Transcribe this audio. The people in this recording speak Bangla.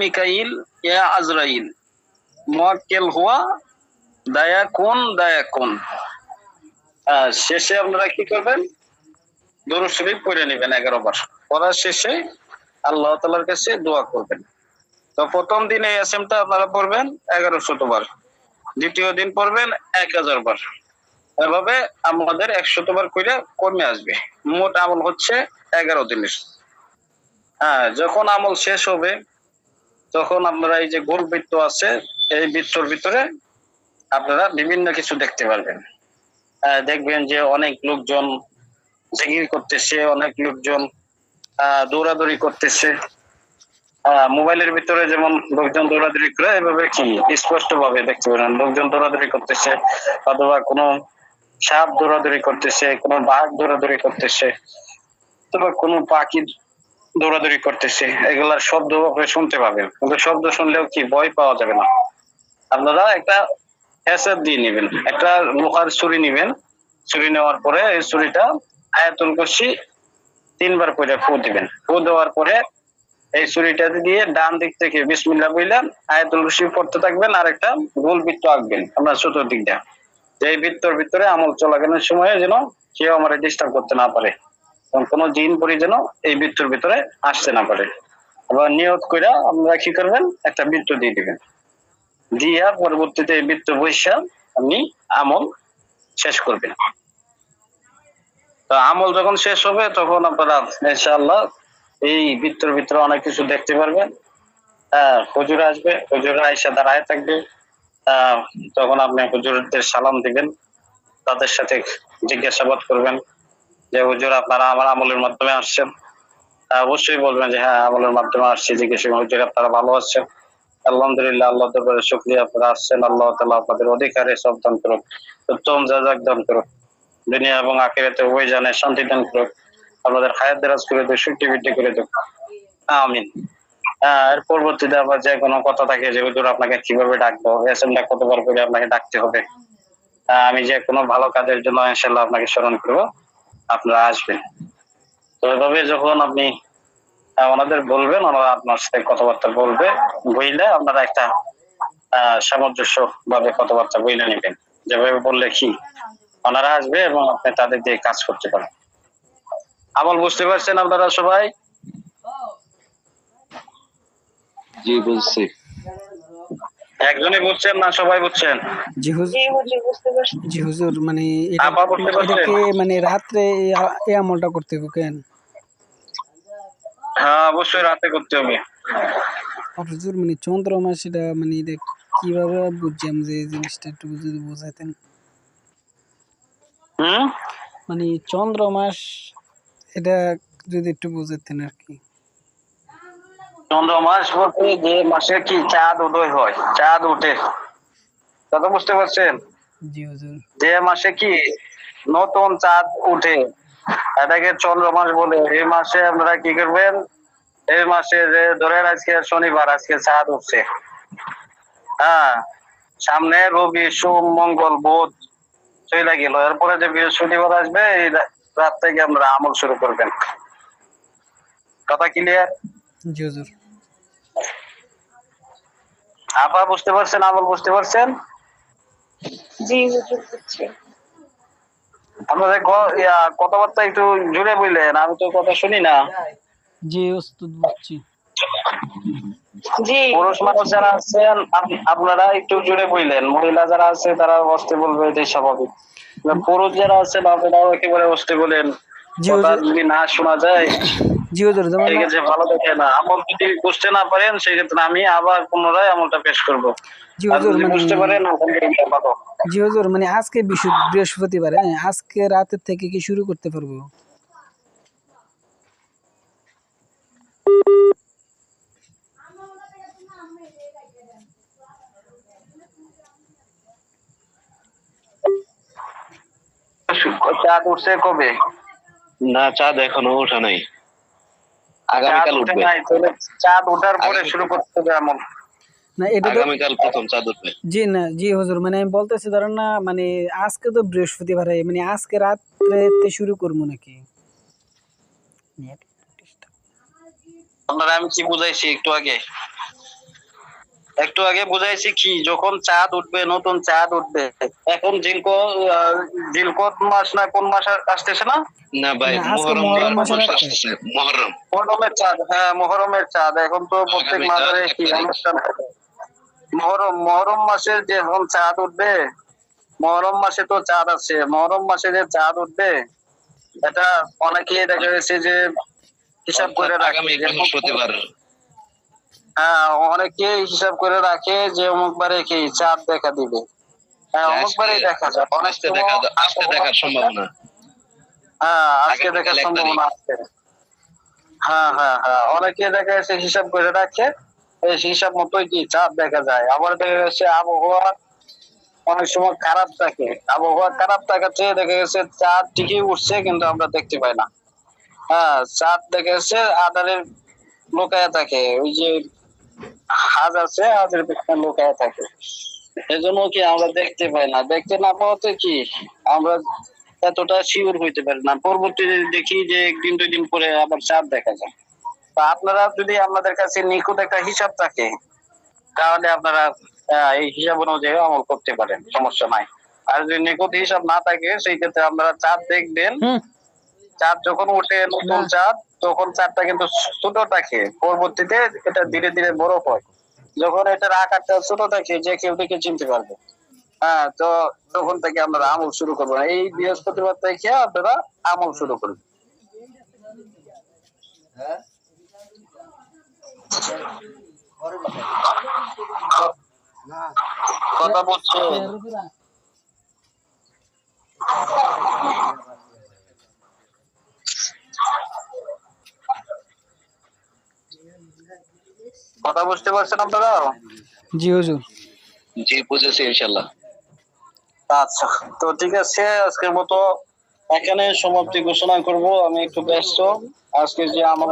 মিকাইল ইয়া আজরাইল। মোয়াক্কেল কোন কোন। শেষে আপনারা কি করবেন? শরীফ নেবেন এগারো বার। পড়ার শেষে আল্লাহ তালার কাছে দোয়া করবেন। তো প্রথম দিন এই এসএমটা আপনারা পড়বেন এগারো শতবার দ্বিতীয় দিন পড়বেন এক হাজার বার। এভাবে আমাদের একশত বার করে কমে আসবে। মোট আমল হচ্ছে এগারো দিনের। হ্যাঁ যখন আমল শেষ হবে তখন আপনারা এই যে গোল বৃত্ত আছে, এই বৃত্তর ভিতরে আপনারা বিভিন্ন কিছু দেখতে পারবেন। দেখবেন যে অনেক লোকজন জিগির করতেছে, অনেক লোকজন দৌড়াদৌড়ি করতেছে। মোবাইলের ভিতরে যেমন লোকজন দৌড়াদৌড়ি করে, এভাবে কি স্পষ্ট ভাবে দেখতে পারেন। লোকজন দৌড়াদৌড়ি করতেছে, অথবা কোনো সাপ দৌড়াদৌড়ি করতেছে, কোনো বাঘ দৌড়াদৌড়ি করতেছে, অথবা কোনো পাখি দৌড়াদৌড়ি করতেছে। এগুলার শব্দ শুনতে পাবেন। কিন্তু শব্দ শুনলেও কি ভয় পাওয়া যাবে না? আপনারা একটা হ্যাসার দিয়ে নেবেন। একটা লোহার ছুরি নেবেন। ছুরি নেওয়ার পরে এই ছুরিটা আয়াতুল কুরসি তিনবার করে ফু দিবেন। ফু দেওয়ার পরে এই ছুরিটা দিয়ে ডান দিক থেকে বিসমিল্লাহ বললেন আয়াতুল কুরসি পড়তে থাকবেন, আর একটা গোল বৃত্ত আঁকবেন আপনার চতুর্দিকটা। এই বৃত্তর ভিতরে আমল চলাকালীন সময়ে যেন কেউ আমার ডিস্টার্ব করতে না পারে। কোনো জিন পরি যেন এই বৃত্তর ভিতরে আসতে না পারে। আবার নিয়ত করে আপনারা কি করবেন? একটা বৃত্ত দিয়ে দিবেন। দিয়া পরবর্তীতে এই বৃত্ত বৈশা আপনি আমল শেষ করবেন। তো আমল যখন শেষ হবে, তখন আপনারা ইনশাআল্লাহ এই বৃত্তর ভিতরে অনেক কিছু দেখতে পারবেন। হ্যাঁ হুজুর আসবে, হুজুর আয়সা দাঁড়ায় থাকবে। তখন আপনি হুজুরদের সালাম দিবেন, তাদের সাথে জিজ্ঞাসাবাদ করবেন। যে হুজুর আপনারা আমার আমলের মাধ্যমে আসছেন অবশ্যই বলবেন যে হ্যাঁ আমলের মাধ্যমে আসছি জিজ্ঞেস হুজুর আপনারা ভালো আছেন। আলহামদুলিল্লাহ, আল্লাহ দরবারে শুক্রিয়া আপনারা আসছেন। আল্লাহ তালা আপনাদের অধিকারে সব দান করুক, উত্তম জাজাক দান করুক, দুনিয়া এবং উভয় জানে শান্তি দান করুক, আপনাদের দেরাজ করে সুখী বৃদ্ধি করে আমিন। এর পরবর্তীতে আবার যে কোনো কথা থাকে যে হুজুর আপনাকে কীভাবে ডাকবো এসএমটা কতবার করে আপনাকে ডাকতে হবে আমি যে কোনো ভালো কাজের জন্য ইনশাল্লাহ আপনাকে স্মরণ করব। আপনারা আসবেন। তো এভাবে যখন আপনি ওনাদের বলবেন, ওনারা আপনার সাথে কথাবার্তা বলবে, বইলে আপনারা একটা সামঞ্জস্য ভাবে কথাবার্তা বইলে নেবেন। যেভাবে বললে কি, ওনারা আসবে এবং আপনি তাদের দিয়ে কাজ করতে পারেন আমল বুঝতে পারছেন আপনারা সবাই? জি, বুঝছি। একজনই বুঝছেন না সবাই বুঝছেন? জি হুজুর। জি হুজুর বুঝতে পারছি। জি হুজুর মানে এটা আপা বুঝতে পারছেন? এটাকে মানে রাত্রে এই আমলটা করতে হবে কেন? হ্যাঁ অবশ্যই রাতে করতে হবে। হুজুর মানে চন্দ্র মাস এটা মানে এটা কীভাবে বুঝলাম যে এই জিনিসটা একটু যদি বোঝাতেন? মানে চন্দ্র মাস এটা যদি একটু বোঝাতেন আর কি। চন্দ্র মাস বলতে যে মাসে কি চাঁদ উদয় হয় চাঁদ উঠে। কথা বুঝতে পারছেন? যে মাসে কি নতুন চাঁদ উঠে এটাকে চন্দ্র মাস বলে। এই মাসে আপনারা কি করবেন? এই মাসে যে ধরেন আজকে শনিবার আজকে চাঁদ উঠছে। হ্যাঁ সামনে রবি সোম মঙ্গল বুধ চলে গেল। এরপরে যে বৃহস্পতিবার আসবে এই রাত থেকে আপনারা আমল শুরু করবেন। কথা ক্লিয়ার জি হুজুর। আপা বুঝতে পারছেন আমল বুঝতে পারছেন? জি হুজুর আপনাদের কথাবার্তা একটু জুড়ে বললেন আমি তো কথা শুনি না। জি ওস্তাদ বুঝছি। জি। পুরুষ মানুষ যারা আছেন আপনারা একটু জুড়ে বললেন। মহিলা যারা আছে তারা বসতে বলবে এটাই স্বাভাবিক। পুরুষ যারা আছেন আপনারাও একেবারে বসতে বলেন। কথা যদি না শোনা যায় জি হুজুর ভালো দেখে না। আমল যদি বুঝতে না পারেন সেক্ষেত্রে আমি আবার পুনরায় আমলটা পেশ করব। জি হুজুর মানে বুঝতে পারেন ভালো। জি হুজুর মানে আজকে বৃহস্পতিবার হ্যাঁ আজকে রাতের থেকে কি শুরু করতে পারব? চাঁদ উঠছে কবে? না চাঁদ এখনও ওঠা নাই। আগামীকাল উঠবে। চাঁদ ওঠার পরে শুরু করতে হবে আমল না এটা আগামীকাল প্রথম চাঁদ উঠবে। জি না জি হুজুর মানে আমি বলতেছি ধরেন না মানে আজকে তো বৃহস্পতিবার মানে আজকে রাত্রে শুরু করব নাকি? আপনারা আমি কি বুঝাইছি একটু আগে? একটু আগে বুঝাইছি কি যখন চাঁদ উঠবে নতুন চাঁদ উঠবে এখন জিলকো আহ, জিলকত মাস না কোন মাস আসতেছে না? না ভাই মহরম মহরম মাসের আসতেছে মহরম। মহরমের চাঁদ হ্যাঁ মহরমের চাঁদ এখন তো প্রত্যেক মাজারে কি অনুষ্ঠান মহরম মহরম মাসে যে এখন চাঁদ উঠবে মহরম মাসে তো চাঁদ আছে মহরম মাসে যে চাঁদ উঠবে এটা অনেকে দেখা গেছে যে হিসাব করে রাখে আগামী যে বৃহস্পতিবার। অনেকে হিসাব করে রাখে যে কি চাঁদ দেখা দিবে। হ্যাঁ অমুক বারে দেখা যায় অনেক আজকে দেখা আজকে দেখার সম্ভাবনা। হ্যাঁ আজকে দেখার সম্ভাবনা আছে। হ্যাঁ হ্যাঁ হ্যাঁ অনেকে দেখা যাচ্ছে হিসাব করে রাখে এই হিসাব মতোই কি চাঁদ দেখা যায়। আবার দেখা যাচ্ছে আবহাওয়া অনেক সময় খারাপ থাকে। আবহাওয়া খারাপ থাকাতে দেখা গেছে চাঁদ ঠিকই উঠছে কিন্তু আমরা দেখতে পাই না। হ্যাঁ চাঁদ দেখা যাচ্ছে আধারের লুকায়া থাকে। ওই যে হাজ আছে, হাজের পেছনে লুকায়া থাকে। এজন্য কি আমরা দেখতে পাই না? দেখতে না পাওয়াতে কি? আমরা এতটা শিওর হইতে পারি না। পরবর্তীতে দেখি যে একদিন, দুই দিন পরে আবার চাঁদ দেখা যায়। তা আপনারা যদি আপনাদের কাছে নিখুঁত একটা হিসাব থাকে, তাহলে আপনারা এই হিসাব অনুযায়ী আমল করতে পারেন। সমস্যা নাই। আর যদি নিখুঁত হিসাব না থাকে, সেই ক্ষেত্রে আপনারা চাঁদ দেখবেন। চাঁদ যখন ওঠে নতুন চাঁদ তখন চাঁদটা কিন্তু ছোট থাকে পরবর্তীতে এটা ধীরে ধীরে বড় হয়। যখন এটার আকারটা ছোট থাকে যে কেউ দেখে চিনতে পারবে। হ্যাঁ তো তখন থেকে আমরা আমল শুরু করব এই বৃহস্পতিবার থেকে আপনারা আমল শুরু করবেন কথা বলছে কথা বুঝতে পারছেন আপনারা? জি হুজুর। জি বুঝেছি ইনশাল্লাহ আচ্ছা তো ঠিক আছে আজকের মতো এখানে সমাপ্তি ঘোষণা করব। আমি একটু ব্যস্ত। আজকে যে আমার